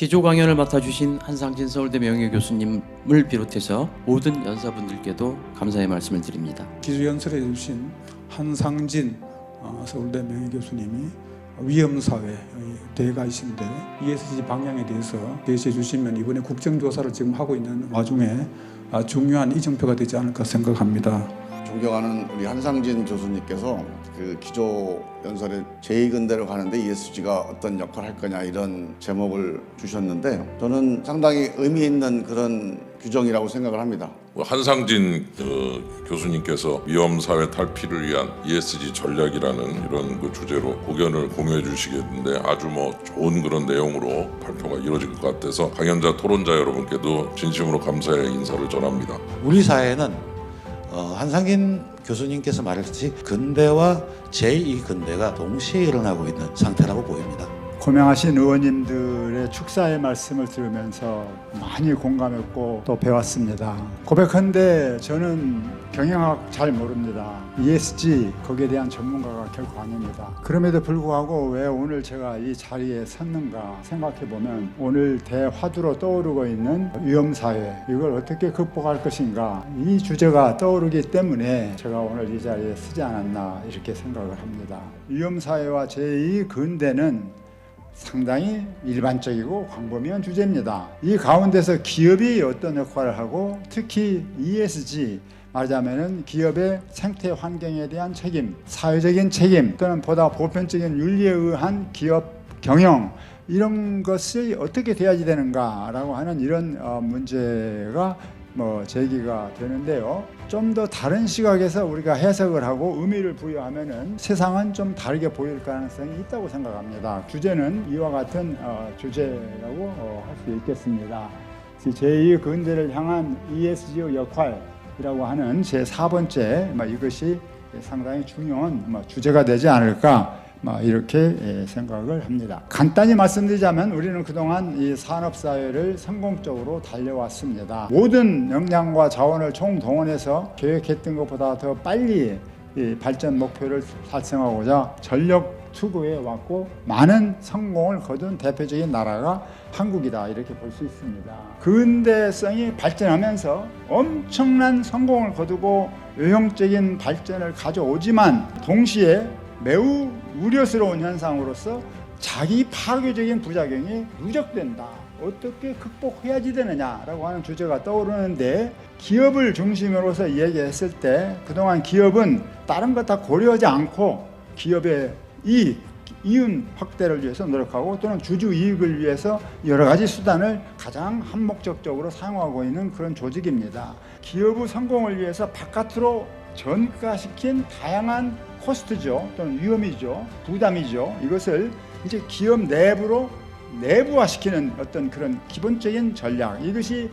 기조 강연을 맡아주신 한상진 서울대 명예교수님을 비롯해서 모든 연사분들께도 감사의 말씀을 드립니다. 기조 연설해 주신 한상진 어, 서울대 명예교수님이 위험사회 대가이신데 ESG 방향에 대해서 제시해 주시면 이번에 국정조사를 지금 하고 있는 와중에 아, 중요한 이정표가 되지 않을까 생각합니다. 존경하는 우리 한상진 교수님께서 그 기조 연설에 제2근대로 가는데 ESG가 어떤 역할을 할 거냐 이런 제목을 주셨는데 저는 상당히 의미 있는 그런 규정이라고 생각을 합니다. 뭐 한상진 어, 교수님께서 위험사회 탈피를 위한 ESG 전략이라는 이런 그 주제로 고견을 공유해 주시겠는데 아주 뭐 좋은 그런 내용으로 발표가 이루어질 것 같아서 강연자 토론자 여러분께도 진심으로 감사의 인사를 전합니다. 우리 사회는 어, 한상진 교수님께서 말했듯이 근대와 제2 근대가 동시에 일어나고 있는 상태라고 보입니다. 고명하신 의원님들의 축사의 말씀을 들으면서 많이 공감했고 또 배웠습니다. 고백한데 저는 경영학 잘 모릅니다. ESG 거기에 대한 전문가가 결코 아닙니다. 그럼에도 불구하고 왜 오늘 제가 이 자리에 섰는가 생각해 보면 오늘 대화두로 떠오르고 있는 위험 사회 이걸 어떻게 극복할 것인가 이 주제가 떠오르기 때문에 제가 오늘 이 자리에 서지 않았나 이렇게 생각을 합니다. 위험 사회와 제2 근대는 상당히 일반적이고 광범위한 주제입니다. 이 가운데서 기업이 어떤 역할을 하고 특히 ESG 말하자면은 기업의 생태 환경에 대한 책임, 사회적인 책임 또는 보다 보편적인 윤리에 의한 기업 경영 이런 것이 어떻게 돼야지 되는가라고 하는 이런 어, 문제가 뭐 제기가 되는데요. 좀 더 다른 시각에서 우리가 해석을 하고 의미를 부여하면은 세상은 좀 다르게 보일 가능성이 있다고 생각합니다. 주제는 이와 같은 어, 주제라고 할수 있겠습니다. 제2 근대를 향한 ESG의 역할이라고 하는 제 4번째 뭐 이것이 상당히 중요한 뭐 주제가 되지 않을까 뭐 이렇게 예, 생각을 합니다. 간단히 말씀드리자면 우리는 그동안 이 산업 사회를 성공적으로 달려왔습니다. 모든 역량과 자원을 총동원해서 계획했던 것보다 더 빨리 이 발전 목표를 달성하고자 전력 투구해 왔고 많은 성공을 거둔 대표적인 나라가 한국이다 이렇게 볼 수 있습니다. 근대성이 발전하면서 엄청난 성공을 거두고 외형적인 발전을 가져오지만 동시에 매우 우려스러운 현상으로서 자기 파괴적인 부작용이 누적된다. 어떻게 극복해야지 되느냐라고 하는 주제가 떠오르는데 기업을 중심으로서 얘기했을 때 그동안 기업은 다른 것 다 고려하지 않고 기업의 이익, 이윤 확대를 위해서 노력하고 또는 주주 이익을 위해서 여러 가지 수단을 가장 한목적적으로 사용하고 있는 그런 조직입니다. 기업의 성공을 위해서 바깥으로 전가시킨 다양한 코스트죠. 또는 위험이죠. 부담이죠. 이것을 이제 기업 내부로 내부화시키는 어떤 그런 기본적인 전략. 이것이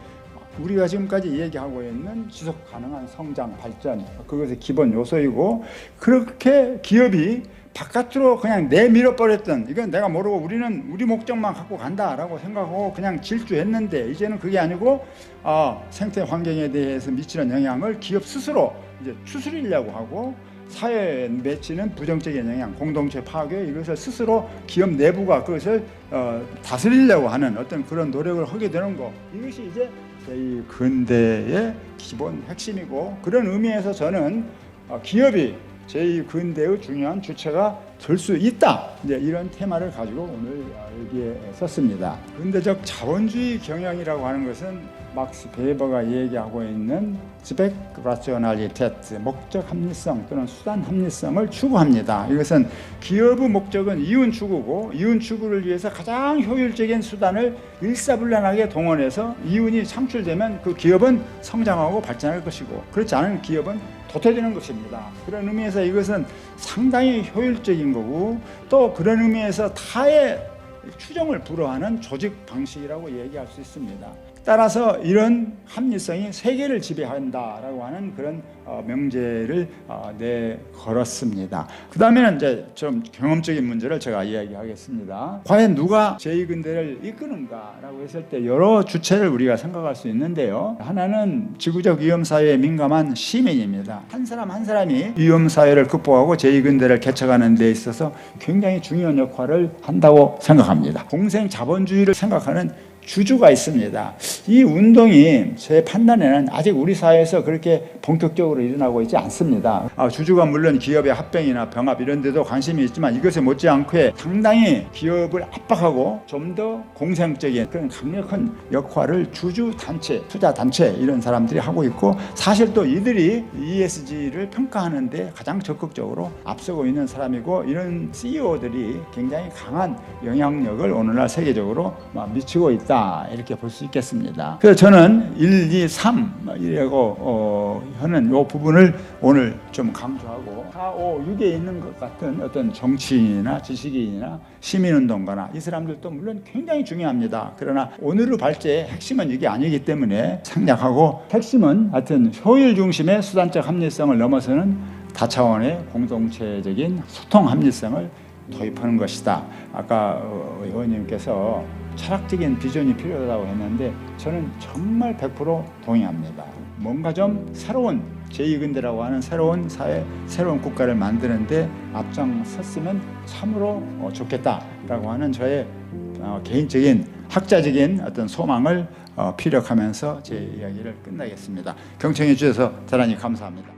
우리가 지금까지 얘기하고 있는 지속 가능한 성장 발전. 그것의 기본 요소이고 그렇게 기업이 바깥으로 그냥 내밀어 버렸던 이건 내가 모르고 우리는 우리 목적만 갖고 간다라고 생각하고 그냥 질주했는데 이제는 그게 아니고 아, 생태 환경에 대해서 미치는 영향을 기업 스스로 이제 추스리려고 하고 사회에 맺히는 부정적인 영향, 공동체 파괴 이것을 스스로 기업 내부가 그것을 어, 다스리려고 하는 어떤 그런 노력을 하게 되는 거. 이것이 이제 이 근대의 기본 핵심이고 그런 의미에서 저는 어, 기업이 제2 근대의 중요한 주체가 될수 있다. 이제 이런 테마를 가지고 오늘 어, 여기에 썼습니다. 근대적 자본주의 경영이라고 하는 것은 막스 베이버가 얘기하고 있는 스펙 라셔널리테트 목적 합리성 또는 수단 합리성을 추구합니다. 이것은 기업의 목적은 이윤 추구고 이윤 추구를 위해서 가장 효율적인 수단을 일사불란하게 동원해서 이윤이 창출되면 그 기업은 성장하고 발전할 것이고 그렇지 않은 기업은 도태되는 것입니다. 그런 의미에서 이것은 상당히 효율적인 거고 또 그런 의미에서 타의 추정을 불허하는 조직 방식이라고 얘기할 수 있습니다. 따라서 이런 합리성이 세계를 지배한다라고 하는 그런 어, 명제를 어, 내 걸었습니다. 그 다음에는 이제 좀 경험적인 문제를 제가 이야기하겠습니다. 과연 누가 제2근대를 이끄는가라고 했을 때 여러 주체를 우리가 생각할 수 있는데요. 하나는 지구적 위험 사회에 민감한 시민입니다. 한 사람 한 사람이 위험 사회를 극복하고 제2근대를 개척하는 데 있어서 굉장히 중요한 역할을 한다고 생각합니다. 공생 자본주의를 생각하는 주주가 있습니다. 이 운동이 제 판단에는 아직 우리 사회에서 그렇게 본격적으로 일어나고 있지 않습니다. 아, 주주가 물론 기업의 합병이나 병합 이런 데도 관심이 있지만 이것에 못지않게 상당히 기업을 압박하고 좀 더 공생적인 그런 강력한 역할을 주주 단체, 투자 단체 이런 사람들이 하고 있고 사실 또 이들이 ESG를 평가하는데 가장 적극적으로 앞서고 있는 사람이고 이런 CEO들이 굉장히 강한 영향력을 오늘날 세계적으로 막 미치고 있다 이렇게 볼 수 있겠습니다. 그래서 저는 1, 2, 3 이라고 어, 하는 이 부분을 오늘 좀 강조하고 4, 5, 6에 있는 것 같은 어떤 정치인이나 지식인이나 시민운동가나 이 사람들도 물론 굉장히 중요합니다. 그러나 오늘의 발제의 핵심은 이게 아니기 때문에 생략하고 핵심은 하여튼 효율 중심의 수단적 합리성을 넘어서는 다차원의 공동체적인 소통 합리성을 도입하는 것이다. 아까 어, 의원님께서 철학적인 비전이 필요하다고 했는데 저는 정말 100% 동의합니다. 뭔가 좀 새로운 제2근대라고 하는 새로운 사회, 새로운 국가를 만드는데 앞장섰으면 참으로 어, 좋겠다라고 하는 저의 어, 개인적인 학자적인 어떤 소망을 어, 피력하면서 제 이야기를 끝나겠습니다. 경청해 주셔서 대단히 감사합니다.